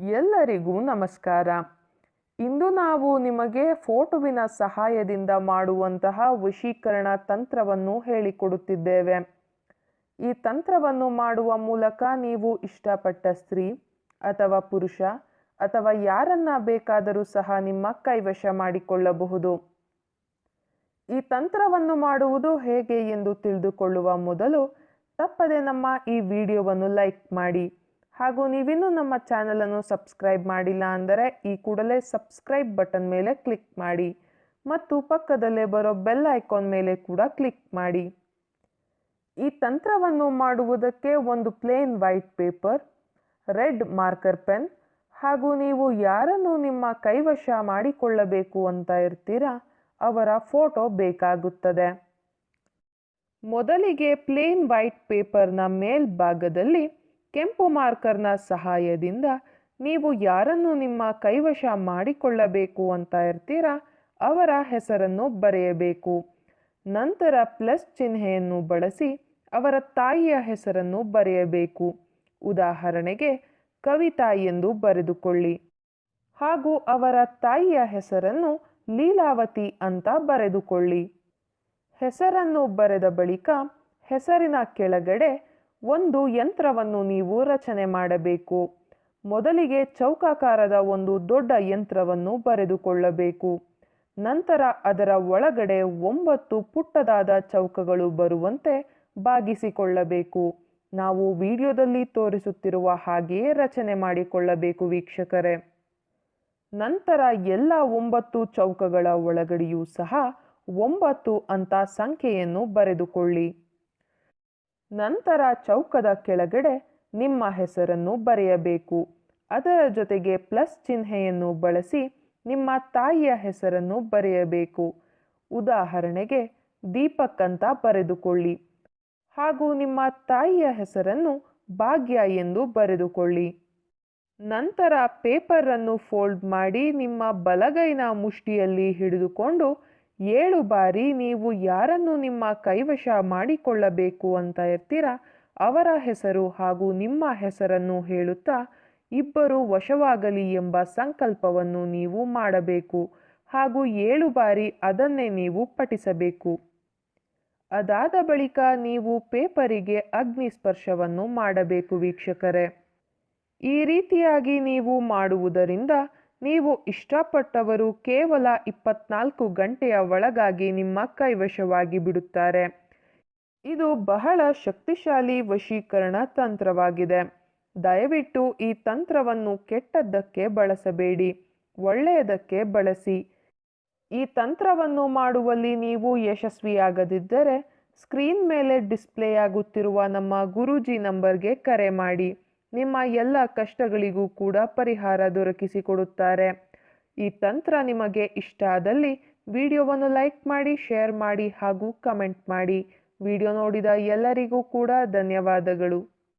ಎಲ್ಲರಿಗೂ ನಮಸ್ಕಾರ. ಇಂದು ನಾವು ನಿಮಗೆ ಫೋಟೋವಿನ ಸಹಾಯದಿಂದ ಮಾಡುವಂತಹ ವಶೀಕರಣ ತಂತ್ರವನ್ನು ಹೇಳಿಕೊಡುತ್ತಿದ್ದೇವೆ. ಈ ತಂತ್ರವನ್ನು ಮಾಡುವ ಮೂಲಕ ನೀವು ಇಷ್ಟಪಟ್ಟ ಸ್ತ್ರೀ ಅಥವಾ ಪುರುಷ ಅಥವಾ ಯಾರನ್ನ ಬೇಕಾದರೂ ಸಹ ನಿಮ್ಮ ಕೈವಶ ಮಾಡಿಕೊಳ್ಳಬಹುದು. ಈ ತಂತ್ರವನ್ನು ಮಾಡುವುದು ಹೇಗೆ ಎಂದು ತಿಳಿದುಕೊಳ್ಳುವ ಮೊದಲು ತಪ್ಪದೆ ನಮ್ಮ ಈ ವಿಡಿಯೋವನ್ನು ಲೈಕ್ ಮಾಡಿ ಹಾಗೂ ನೀವಿನ್ನೂ ನಮ್ಮ ಚಾನಲನ್ನು ಸಬ್ಸ್ಕ್ರೈಬ್ ಮಾಡಿಲ್ಲ ಅಂದರೆ ಈ ಕೂಡಲೇ ಸಬ್ಸ್ಕ್ರೈಬ್ ಬಟನ್ ಮೇಲೆ ಕ್ಲಿಕ್ ಮಾಡಿ ಮತ್ತು ಪಕ್ಕದಲ್ಲೇ ಬರೋ ಬೆಲ್ ಐಕಾನ್ ಮೇಲೆ ಕೂಡ ಕ್ಲಿಕ್ ಮಾಡಿ. ಈ ತಂತ್ರವನ್ನು ಮಾಡುವುದಕ್ಕೆ ಒಂದು plain white paper, red marker pen ಹಾಗೂ ನೀವು ಯಾರನ್ನು ನಿಮ್ಮ ಕೈವಶ ಮಾಡಿಕೊಳ್ಳಬೇಕು ಅಂತ ಇರ್ತೀರಾ ಅವರ ಫೋಟೋ ಬೇಕಾಗುತ್ತದೆ. ಮೊದಲಿಗೆ ಪ್ಲೇನ್ ವೈಟ್ ಪೇಪರ್ನ ಮೇಲ್ಭಾಗದಲ್ಲಿ ಕೆಂಪು ಮಾರ್ಕರ್ನ ಸಹಾಯದಿಂದ ನೀವು ಯಾರನ್ನು ನಿಮ್ಮ ಕೈವಶ ಮಾಡಿಕೊಳ್ಳಬೇಕು ಅಂತ ಇರ್ತೀರಾ ಅವರ ಹೆಸರನ್ನು ಬರೆಯಬೇಕು. ನಂತರ ಪ್ಲಸ್ ಚಿಹ್ನೆಯನ್ನು ಬಳಸಿ ಅವರ ತಾಯಿಯ ಹೆಸರನ್ನು ಬರೆಯಬೇಕು. ಉದಾಹರಣೆಗೆ, ಕವಿತಾ ಎಂದು ಬರೆದುಕೊಳ್ಳಿ. ಹಾಗೂ ಅವರ ತಾಯಿಯ ಹೆಸರನ್ನು ಲೀಲಾವತಿ ಅಂತ ಬರೆದುಕೊಳ್ಳಿ. ಹೆಸರನ್ನು ಬರೆದ ಬಳಿಕ ಹೆಸರಿನ ಕೆಳಗಡೆ ಒಂದು ಯಂತ್ರವನ್ನು ನೀವು ರಚನೆ ಮಾಡಬೇಕು. ಮೊದಲಿಗೆ ಚೌಕಾಕಾರದ ಒಂದು ದೊಡ್ಡ ಯಂತ್ರವನ್ನು ಬರೆದುಕೊಳ್ಳಬೇಕು. ನಂತರ ಅದರ ಒಳಗಡೆ ಒಂಬತ್ತು ಪುಟ್ಟದಾದ ಚೌಕಗಳು ಬರುವಂತೆ ಬಾಗಿಸಿಕೊಳ್ಳಬೇಕು. ನಾವು ವಿಡಿಯೋದಲ್ಲಿ ತೋರಿಸುತ್ತಿರುವ ಹಾಗೆಯೇ ರಚನೆ ಮಾಡಿಕೊಳ್ಳಬೇಕು ವೀಕ್ಷಕರೇ. ನಂತರ ಎಲ್ಲ ಒಂಬತ್ತು ಚೌಕಗಳ ಒಳಗಡೆಯೂ ಸಹ ಒಂಬತ್ತು ಅಂತ ಸಂಖ್ಯೆಯನ್ನು ಬರೆದುಕೊಳ್ಳಿ. ನಂತರ ಚೌಕದ ಕೆಳಗಡೆ ನಿಮ್ಮ ಹೆಸರನ್ನು ಬರೆಯಬೇಕು. ಅದರ ಜೊತೆಗೆ ಪ್ಲಸ್ ಚಿಹ್ನೆಯನ್ನು ಬಳಸಿ ನಿಮ್ಮ ತಾಯಿಯ ಹೆಸರನ್ನು ಬರೆಯಬೇಕು. ಉದಾಹರಣೆಗೆ, ದೀಪಕ್ ಅಂತ ಬರೆದುಕೊಳ್ಳಿ. ಹಾಗೂ ನಿಮ್ಮ ತಾಯಿಯ ಹೆಸರನ್ನು ಭಾಗ್ಯ ಎಂದು ಬರೆದುಕೊಳ್ಳಿ. ನಂತರ ಪೇಪರನ್ನು ಫೋಲ್ಡ್ ಮಾಡಿ ನಿಮ್ಮ ಬಲಗೈನ ಮುಷ್ಟಿಯಲ್ಲಿ ಹಿಡಿದುಕೊಂಡು ಏಳು ಬಾರಿ ನೀವು ಯಾರನ್ನು ನಿಮ್ಮ ಕೈವಶ ಮಾಡಿಕೊಳ್ಳಬೇಕು ಅಂತ ಇರ್ತೀರ? ಅವರ ಹೆಸರು ಹಾಗೂ ನಿಮ್ಮ ಹೆಸರನ್ನು ಹೇಳುತ್ತಾ, ಇಬ್ಬರು ವಶವಾಗಲಿ ಎಂಬ ಸಂಕಲ್ಪವನ್ನು ನೀವು ಮಾಡಬೇಕು ಹಾಗೂ ಏಳು ಬಾರಿ ಅದನ್ನೇ ನೀವು ಪಠಿಸಬೇಕು. ಅದಾದ ಬಳಿಕ ನೀವು ಪೇಪರಿಗೆ ಅಗ್ನಿ ಸ್ಪರ್ಶವನ್ನು ಮಾಡಬೇಕು ವೀಕ್ಷಕರೇ. ಈ ರೀತಿಯಾಗಿ ನೀವು ಮಾಡುವುದರಿಂದ ನೀವು ಇಷ್ಟಪಟ್ಟವರು ಕೇವಲ ಇಪ್ಪತ್ನಾಲ್ಕು ಗಂಟೆಯ ಒಳಗಾಗಿ ನಿಮ್ಮ ಕೈವಶವಾಗಿ ಬಿಡುತ್ತಾರೆ. ಇದು ಬಹಳ ಶಕ್ತಿಶಾಲಿ ವಶೀಕರಣ ತಂತ್ರವಾಗಿದೆ. ದಯವಿಟ್ಟು ಈ ತಂತ್ರವನ್ನು ಕೆಟ್ಟದ್ದಕ್ಕೆ ಬಳಸಬೇಡಿ, ಒಳ್ಳೆಯದಕ್ಕೆ ಬಳಸಿ. ಈ ತಂತ್ರವನ್ನು ಮಾಡುವಲ್ಲಿ ನೀವು ಯಶಸ್ವಿಯಾಗದಿದ್ದರೆ, ಸ್ಕ್ರೀನ್ ಮೇಲೆ ಡಿಸ್ಪ್ಲೇ ಆಗುತ್ತಿರುವ ನಮ್ಮ ಗುರೂಜಿ ನಂಬರ್ಗೆ ಕರೆ ಮಾಡಿ. ನಿಮ್ಮ ಎಲ್ಲ ಕಷ್ಟಗಳಿಗೂ ಕೂಡ ಪರಿಹಾರ ದೊರಕಿಸಿಕೊಡುತ್ತಾರೆ. ಈ ತಂತ್ರ ನಿಮಗೆ ಇಷ್ಟ ಆದಲ್ಲಿ ವಿಡಿಯೋವನ್ನು ಲೈಕ್ ಮಾಡಿ, ಶೇರ್ ಮಾಡಿ ಹಾಗೂ ಕಮೆಂಟ್ ಮಾಡಿ. ವಿಡಿಯೋ ನೋಡಿದ ಎಲ್ಲರಿಗೂ ಕೂಡ ಧನ್ಯವಾದಗಳು.